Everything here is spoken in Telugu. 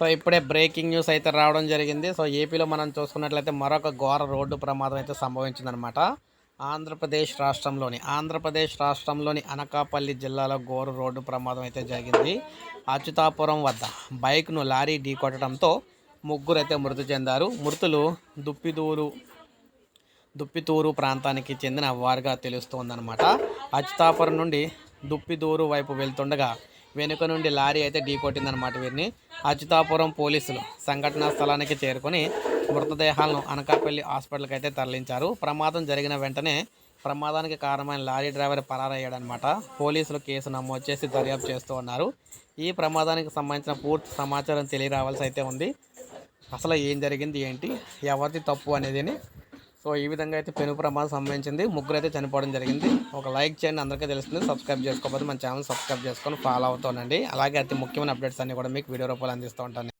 సో ఇప్పుడే బ్రేకింగ్ న్యూస్ అయితే రావడం జరిగింది. సో ఏపీలో మనం చూసుకున్నట్లయితే మరొక ఘోర రోడ్డు ప్రమాదం అయితే సంభవించిందనమాట ఆంధ్రప్రదేశ్ రాష్ట్రంలోని ఆంధ్రప్రదేశ్ రాష్ట్రంలోని అనకాపల్లి జిల్లాలో ఘోర రోడ్డు ప్రమాదం అయితే జరిగింది. అచ్యుతాపురం వద్ద బైక్ను లారీ ఢీకొట్టడంతో కొట్టడంతో ముగ్గురైతే మృతి చెందారు. మృతులు దుప్పిదూరు దుప్పితూరు ప్రాంతానికి చెందిన వారుగా తెలుస్తోందనమాట అచ్యుతాపురం నుండి దుప్పిదూరు వైపు వెళ్తుండగా వెనుక నుండి లారీ అయితే ఢీకొట్టిందనమాట వీరిని. అచ్యుతాపురం పోలీసులు సంఘటనా స్థలానికి చేరుకొని మృతదేహాలను అనకాపల్లి హాస్పిటల్కి అయితే తరలించారు. ప్రమాదం జరిగిన వెంటనే ప్రమాదానికి కారణమైన లారీ డ్రైవర్ పరారయ్యాడనమాట పోలీసులు కేసు నమోదు చేసి దర్యాప్తు చేస్తూ ఉన్నారు. ఈ ప్రమాదానికి సంబంధించిన పూర్తి సమాచారం తెలియరావాల్సి అయితే ఉంది. అసలు ఏం జరిగింది ఏంటి ఎవరిది తప్పు అనేది సో ఈ విధంగా అయితే పెను ప్రమాదం సంభవించింది. ముగ్గురు అయితే చనిపోవడం జరిగింది. ఒక లైక్ చేయండి. అందరికీ తెలుస్తుంది. సబ్స్క్రైబ్ చేసుకోకపోతే మన ఛానల్ సబ్స్క్రైబ్ చేసుకొని ఫాలో అవుతానండి అలాగే అతి ముఖ్యమైన అప్డేట్స్ అన్ని కూడా మీకు వీడియో రూపాయలు అందిస్తూ ఉంటాను.